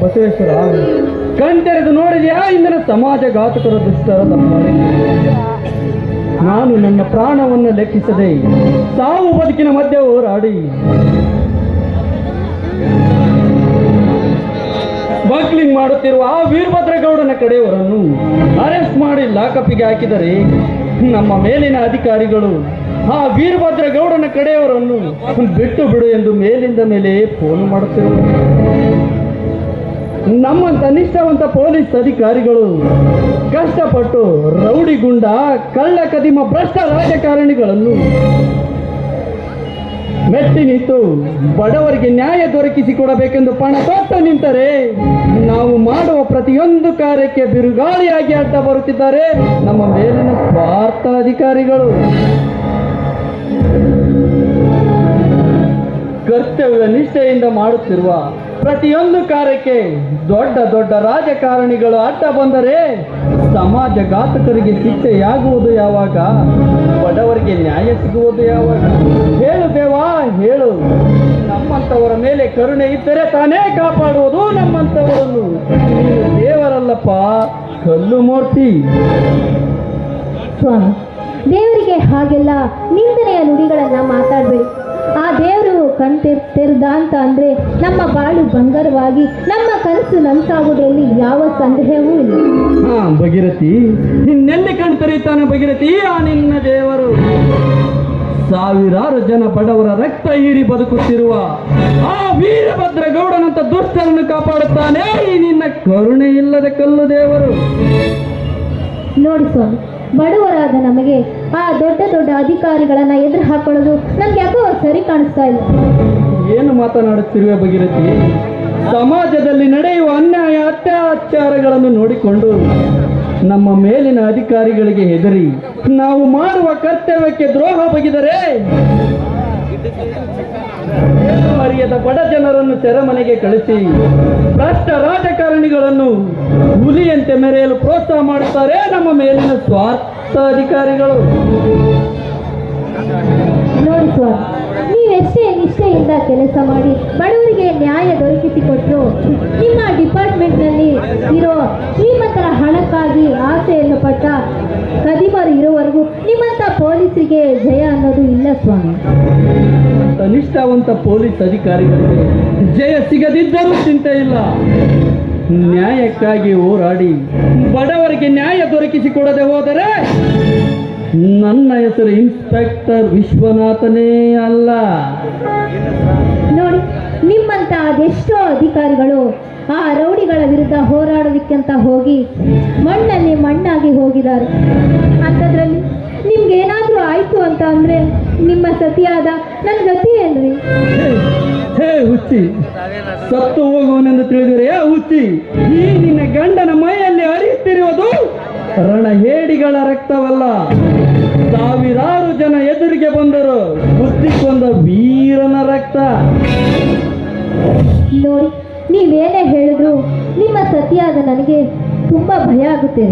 ಬಸವೇಶ್ವರ. ಕಣ್ತೆರೆದು ನೋಡಿದೆಯಾ? ಇಂದಿನ ಸಮಾಜ ಘಾತಕರ ದುಷ್ಟರ ನಾನು ನನ್ನ ಪ್ರಾಣವನ್ನು ಲೆಕ್ಕಿಸದೆ ಸಾವು ಬದುಕಿನ ಮಧ್ಯೆ ಹೋರಾಡಿ. ಬಕ್ಲಿಂಗ್ ಮಾಡುತ್ತಿರುವ ಆ ವೀರಭದ್ರಗೌಡನ ಕಡೆಯವರನ್ನು ಅರೆಸ್ಟ್ ಮಾಡಿ ಲಾಕಪ್ಪಿಗೆ ಹಾಕಿದರೆ ನಮ್ಮ ಮೇಲಿನ ಅಧಿಕಾರಿಗಳು ಆ ವೀರಭದ್ರಗೌಡನ ಕಡೆಯವರನ್ನು ಬಿಟ್ಟು ಬಿಡು ಎಂದು ಮೇಲಿಂದ ಮೇಲೆ ಫೋನ್ ಮಾಡುತ್ತಿರುವರು. ನಮ್ಮಂತ ನಿಷ್ಠಾವಂತ ಪೊಲೀಸ್ ಅಧಿಕಾರಿಗಳು ಕಷ್ಟಪಟ್ಟು ರೌಡಿ ಗುಂಡ ಕಳ್ಳ ಕದಿಮ, ಭ್ರಷ್ಟ ರಾಜಕಾರಣಿಗಳನ್ನು ಮೆಟ್ಟಿ ನಿಂತು ಬಡವರಿಗೆ ನ್ಯಾಯ ದೊರಕಿಸಿಕೊಡಬೇಕೆಂದು ಪಣ ತೊಟ್ಟು ನಿಂತರೆ, ನಾವು ಮಾಡುವ ಪ್ರತಿಯೊಂದು ಕಾರ್ಯಕ್ಕೆ ಬಿರುಗಾಳಿಯಾಗಿ ಅಡ್ಡ ಬರುತ್ತಿದ್ದಾರೆ ನಮ್ಮ ಮೇಲಿನ ಸ್ವಾರ್ಥ ಅಧಿಕಾರಿಗಳು. ಕರ್ತವ್ಯ ನಿಷ್ಠೆಯಿಂದ ಮಾಡುತ್ತಿರುವ ಪ್ರತಿಯೊಂದು ಕಾರ್ಯಕ್ಕೆ ದೊಡ್ಡ ದೊಡ್ಡ ರಾಜಕಾರಣಿಗಳು ಅಡ್ಡ ಬಂದರೆ ಸಮಾಜ ಘಾತಕರಿಗೆ ಶಿಕ್ಷೆಯಾಗುವುದು ಯಾವಾಗ? ಬಡವರಿಗೆ ನ್ಯಾಯ ಸಿಗುವುದು ಯಾವಾಗ? ಹೇಳು ದೇವಾ, ಹೇಳು. ನಮ್ಮಂಥವರ ಮೇಲೆ ಕರುಣೆ ಇದ್ದರೆ ತಾನೇ ಕಾಪಾಡುವುದು ನಮ್ಮಂಥವರನ್ನು. ದೇವರಲ್ಲಪ್ಪ, ಕಲ್ಲು ಮೂರ್ತಿ. ದೇವರಿಗೆ ಹಾಗೆಲ್ಲ ನಿಂದನೆಯ ನುಡಿಗಳನ್ನ ಮಾತಾಡಬೇಡಿ. ಆ ದೇವರು ಕಣ್ ತೆರ್- ತೆರೆದ ಅಂತ ಅಂದ್ರೆ ನಮ್ಮ ಬಾಳು ಬಂಗಾರವಾಗಿ ನಮ್ಮ ಕನಸು ನನಸಾಗುವುದರಲ್ಲಿ ಯಾವ ಸಂದೇಹವೂ ಇಲ್ಲ. ಹಾ ಭಗೀರಥಿ ನಿನ್ನೆಲ್ಲಿ ಕಣ್ ತೆರೆಯುತ್ತಾನೆ ಭಗೀರಥಿ? ಆ ನಿನ್ನ ದೇವರು. ಸಾವಿರಾರು ಜನ ಬಡವರ ರಕ್ತ ಹೀರಿ ಬದುಕುತ್ತಿರುವ ಆ ವೀರಭದ್ರ ಗೌಡನಂತ ದುಷ್ಟರನ್ನು ಕಾಪಾಡುತ್ತಾನೆ. ಈ ನಿನ್ನ ಕರುಣೆ ಇಲ್ಲದ ಕಲ್ಲು ದೇವರು. ನೋಡಿ ಸ್ವಾಮಿ ಬಡವರಾದ ನಮಗೆ ಆ ದೊಡ್ಡ ದೊಡ್ಡ ಅಧಿಕಾರಿಗಳನ್ನ ಎದುರು ಹಾಕೊಳ್ಳೋದು ನಮ್ಗೆ ಯಾಕೋ ಸರಿ ಕಾಣಿಸ್ತಾ ಇಲ್ಲ. ಏನು ಮಾತನಾಡುತ್ತಿರುವ ಭಗೀರಥಿ? ಸಮಾಜದಲ್ಲಿ ನಡೆಯುವ ಅನ್ಯಾಯ, ಅತ್ಯಾಚಾರಗಳನ್ನು ನೋಡಿಕೊಂಡು ನಮ್ಮ ಮೇಲಿನ ಅಧಿಕಾರಿಗಳಿಗೆ ಹೆದರಿ, ನಾವು ಮಾಡುವ ಕರ್ತವ್ಯಕ್ಕೆ ದ್ರೋಹ ಬಗೆದರೆ ಮರ್ಯಾದ ಬಡ ಜನರನ್ನು ಸೆರೆಮನೆಗೆ ಕಳಿಸಿ, ಭ್ರಷ್ಟ ರಾಜಕಾರಣಿಗಳನ್ನು ಹುಲಿಯಂತೆ ಮೆರೆಯಲು ಪ್ರೋತ್ಸಾಹ ಮಾಡುತ್ತಾರೆ ನಮ್ಮ ಮೇಲಿನ ಸ್ವಾರ್ಥ. ಅಧಿಕಾರಿಗಳು ನೋಡಿ ಸ್ವಾಮಿ ನೀವೆಷ್ಟೇ ನಿಷ್ಠೆಯಿಂದ ಕೆಲಸ ಮಾಡಿ ಬಡವರಿಗೆ ನ್ಯಾಯ ದೊರಕಿಸಿಕೊಟ್ಟು ನಿಮ್ಮ ಡಿಪಾರ್ಟ್ಮೆಂಟ್ನಲ್ಲಿ ಇರೋ ಶ್ರೀಮಂತರ ಹಣಕ್ಕಾಗಿ ಆಸೆಯನ್ನು ಪಟ್ಟ ಕದಿಮರು ಇರೋವರೆಗೂ ನಿಮ್ಮಂಥ ಪೊಲೀಸರಿಗೆ ಜಯ ಅನ್ನೋದು ಇಲ್ಲ ಸ್ವಾಮಿ. ಕನಿಷ್ಠವಂತ ಪೊಲೀಸ್ ಅಧಿಕಾರಿಗಳಿಗೆ ಜಯ ಸಿಗದಿದ್ದರೂ ಚಿಂತೆ ಇಲ್ಲ. ನ್ಯಾಯಕ್ಕಾಗಿ ಹೋರಾಡಿ ಬಡವರಿಗೆ ನ್ಯಾಯ ದೊರಕಿಸಿಕೊಡದೆ ಹೋದರೆ ನನ್ನ ಹೆಸರು ಇನ್ಸ್ಪೆಕ್ಟರ್ ವಿಶ್ವನಾಥನೇ ಅಲ್ಲ. ನೋಡಿ ನಿಮ್ಮಂತ ಅದೆಷ್ಟೋ ಅಧಿಕಾರಿಗಳು ಆ ರೌಡಿಗಳ ವಿರುದ್ಧ ಹೋರಾಡೋದಕ್ಕಂತ ಹೋಗಿ ಮಣ್ಣಲ್ಲಿ ಮಣ್ಣಾಗಿ ನಿಮ್ಮ ಸತಿಯಾದ ನನ್ನ ಗತಿ ಏನ್ರಿ ಹೇ, ಹುಚ್ಚಿ. ಸತ್ತು ಹೋಗುವನೆಂದು ತಿಳಿದರೆ ಹುಚ್ಚಿ ಈ ನಿನ್ನ ಗಂಡನ ಮೈಯಲ್ಲಿ ಅರಿಯುತ್ತಿರುವುದು ರಣ ಹೇಡಿಗಳ ರಕ್ತವಲ್ಲ. ಸಾವಿರಾರು ಜನ ಎದುರಿಗೆ ಬಂದರು ಬುದ್ಧಿ ಕೊಂದ ವೀರನ ರಕ್ತ. ನೋಡಿ ನೀವೇನೇ ಹೇಳಿದ್ರು ನಿಮ್ಮ ಸತಿಯಾದ ನನಗೆ ತುಂಬಾ ಭಯ ಆಗುತ್ತೆ.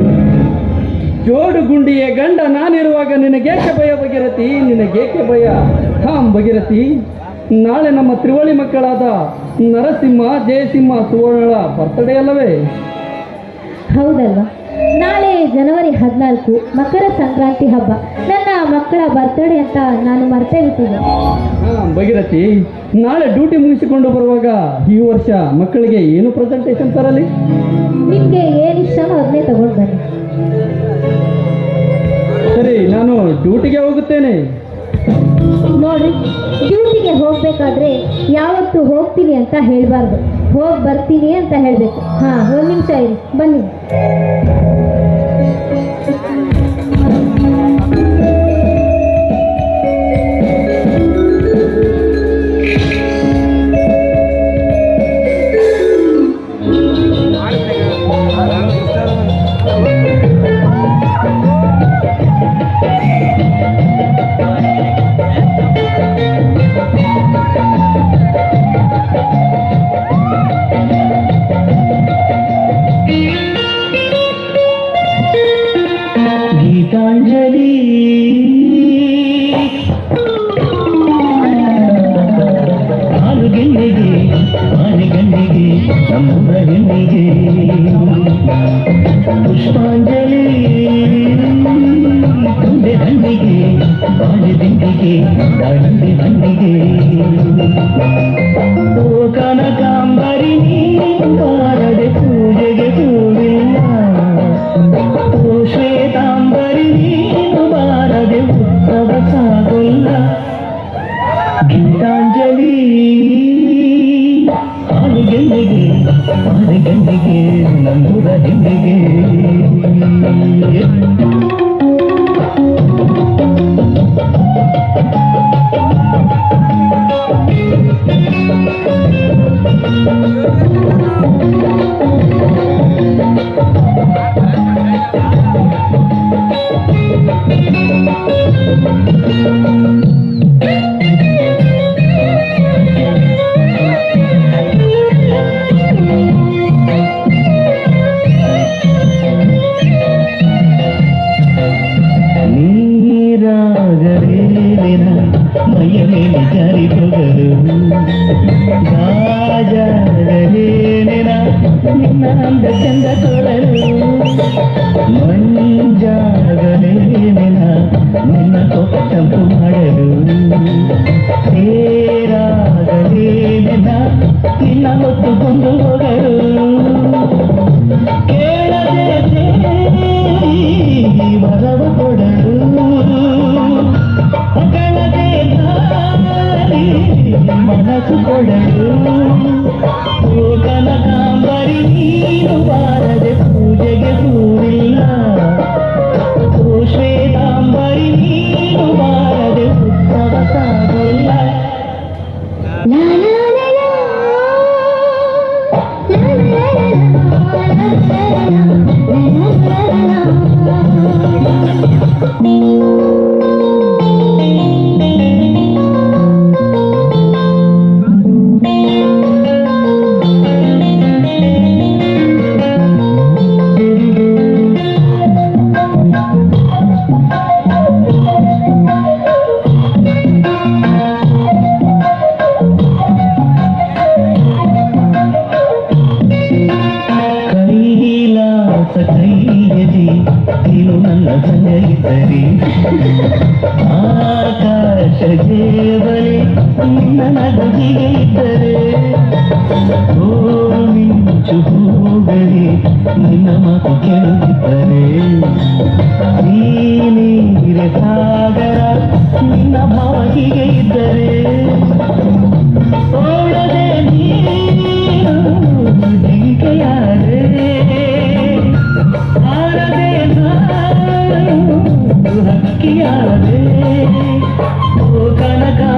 ಜೋಡು ಗುಂಡಿಯ ಗಂಡ ನಾನಿರುವಾಗ ನಿನಗೇಕೆ ಭಯ ಭಗೀರಥಿ? ನಿನಗೇಕೆ ಭಯ? ಹಾಂ ಭಗೀರಥಿ ನಾಳೆ ನಮ್ಮ ತ್ರಿವಳಿ ಮಕ್ಕಳಾದ ನರಸಿಂಹ ಜಯಸಿಂಹ ಸುವರ್ಣಳ ಬರ್ತಡೇ ಅಲ್ಲವೇ? ಹೌದಲ್ವಾ? ನಾಳೆ ಜನವರಿ ಹದಿನಾಲ್ಕು ಮಕರ ಸಂಕ್ರಾಂತಿ ಹಬ್ಬ. ನನ್ನ ಮಕ್ಕಳ ಬರ್ತಡೇ ಅಂತ ನಾನು ಮರ್ತೇ ಬಿಟ್ಟಿದ್ದೆ. ಹಾಂ ಭಗೀರಥಿ ನಾಳೆ ಡ್ಯೂಟಿ ಮುಗಿಸಿಕೊಂಡು ಬರುವಾಗ ಈ ವರ್ಷ ಮಕ್ಕಳಿಗೆ ಏನು ಪ್ರೆಸೆಂಟೇಷನ್ ತರಲಿ? ನಿಮಗೆ ಏನಿಷ್ಟನೋ ಅದನ್ನೇ ತಗೊಂಡು ಬನ್ನಿ. ಸರಿ, ನಾನು ಡ್ಯೂಟಿಗೆ ಹೋಗುತ್ತೇನೆ. ನೋಡಿ ಡ್ಯೂಟಿಗೆ ಹೋಗ್ಬೇಕಾದ್ರೆ ಯಾವತ್ತು ಹೋಗ್ತೀನಿ ಅಂತ ಹೇಳಬಾರ್ದು. ಹೋಗಿ ಬರ್ತೀನಿ ಅಂತ ಹೇಳಬೇಕು. ಹಾಂ, ಒಂದು ನಿಮಿಷ ಇರಿ, ಬನ್ನಿ. ಹೆಣ್ಣಿಗೆ ಆನೆ ಕಣ್ಣಿಗೆ ನಮ್ಮನ ಹೆಣ್ಣಿಗೆ ಪುಷ್ಪಾಂಜಲಿ ಕೊಂಡೆ ಹಣ್ಣಿಗೆ ಬಾಳೆ ದಿಂಡಿಗೆ ದಾಳಿಂಬೆ ಹಣ್ಣಿಗೆ ಓ ಕನಕಾಂಬರಿ ನೀ ಜಾರಿ ಹೋಗಲು ರಾಜರೇನ ನಿನ್ನ ಅಂದ ಚಂದ ಕೊಡಲು ಮಂಜಾಗರೇನ ನಿನ್ನ ಕೊಪ್ಪ ತಂಪು ಮಾಡಲು ತೇರಾಗರೇನ ನಿನ್ನ ಹೊತ್ತುಕೊಂಡು ಹೋಗಲು ಕೇಳದೆ ಕೇಳಿ ದಾರಿ ಮನಸ್ಸು ಕೊಡಲು ಓ ಕನಕಾಂಬರಿ ನಗುವಿಗೆ ಇದ್ದರೆ ಓ ಮಿಂಚು ಹೂಗಲಿ ನಿನ್ನ ಮಾತು ಕೇಳುತ್ತಿದ್ದರೆ ಸಾಗರ ನಿನ್ನ ಇದ್ದರೆ ಓ ಕನಕಾಂಬರಿ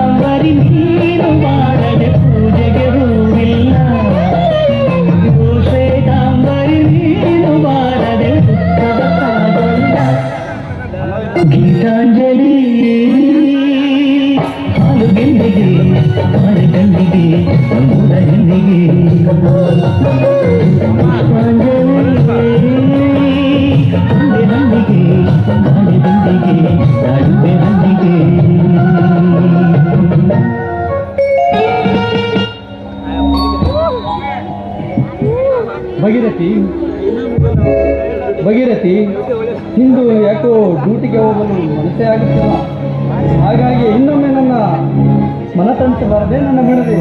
ಗೀತಾಂಜಲಿ ಹಾಲು ಗೆಂಡಿಗೆ ಹಾಲು ಬಾಳೆ ದಿಂಡಿಗೆ ದಾಳಿಂಬೆ ಭಗೀರಥಿ. ಭಗೀರಥಿ. ಇಂದು ಯಾಕೋ ಡ್ಯೂಟಿಗೆ ಹೋಗಲು ಮನಸ್ಸೇ ಆಗುತ್ತಿಲ್ಲ ಹಾಗಾಗಿ ಇನ್ನೊಮ್ಮೆ ನನ್ನ ಮನತಂತ್ರ ಬರದೆ ನನ್ನ ಬಿಡದೆ